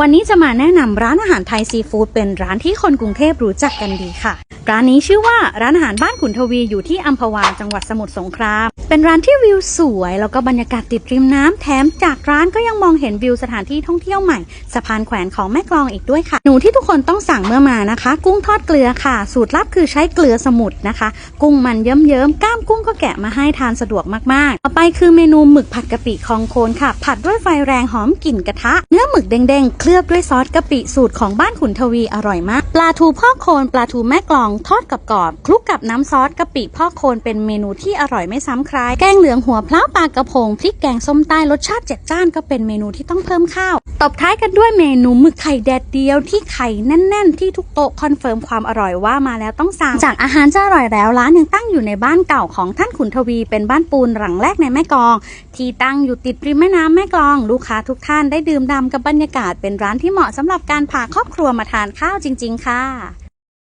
วันนี้จะมาแนะนำร้านอาหารไทยซีฟู้ดเป็นร้านที่คนกรุงเทพรู้จักกันดีค่ะ ร้านนี้ชื่อว่าร้านอาหารบ้านขุนทวีอยู่ที่อัมพวาจังหวัดสมุทรสงคราม เป็นร้านที่วิวสวย แล้วก็บรรยากาศติดริมน้ำแถมจากร้านก็ยังมองเห็นวิวสถานที่ท่องเที่ยวใหม่สะพานแขวนของแม่กลองอีกด้วยค่ะ หนูที่ทุกคนต้องสั่งเมื่อมานะคะ กุ้งทอดเกลือค่ะ สูตรลับคือใช้เกลือสมุทรนะคะ กุ้งมันเยิ้มๆก้ามกุ้งก็แกะมาให้ทานสะดวกมากๆ ต่อไปคือเมนูหมึกผัดกะปิคองโคนค่ะ ผัดด้วยไฟแรงหอมกลิ่นกระทะ เนื้อหมึกเด้งๆเคลือบด้วยซอสกะปิสูตรของบ้านขุนทวีอร่อยมากปลาทูพ่อโคนปลาทูแม่กลองทอดกับกรอบๆคลุกกับน้ำซอสกะปิพ่อโคนเป็นเมนูที่อร่อยไม่ซ้ำใคร แกงเหลืองหัวพล้าปลากระพงพริกแกงส้มใต้รสชาติเจ็ดจ้านก็เป็นเมนูที่ต้องเพิ่มข้าว ตบท้ายกันด้วยเมนูหมึกไข่แดดเดียวที่ไข่แน่น ๆ ที่ทุกโต๊ะคอนเฟิร์มความอร่อยว่ามาแล้วต้องสั่ง จากอาหารจะอร่อยแล้วร้านยังตั้งอยู่ในบ้านเก่าของท่านขุนทวีเป็นบ้านปูนหลังแรกในแม่กอง ที่ตั้งอยู่ติดริมแม่น้ำแม่กลอง ลูกค้าทุกท่านได้ดื่มด่ำกับบรรยากาศเป็นร้านที่เหมาะสำหรับการพาครอบครัวมาทานข้าวจริง ๆ ค่ะ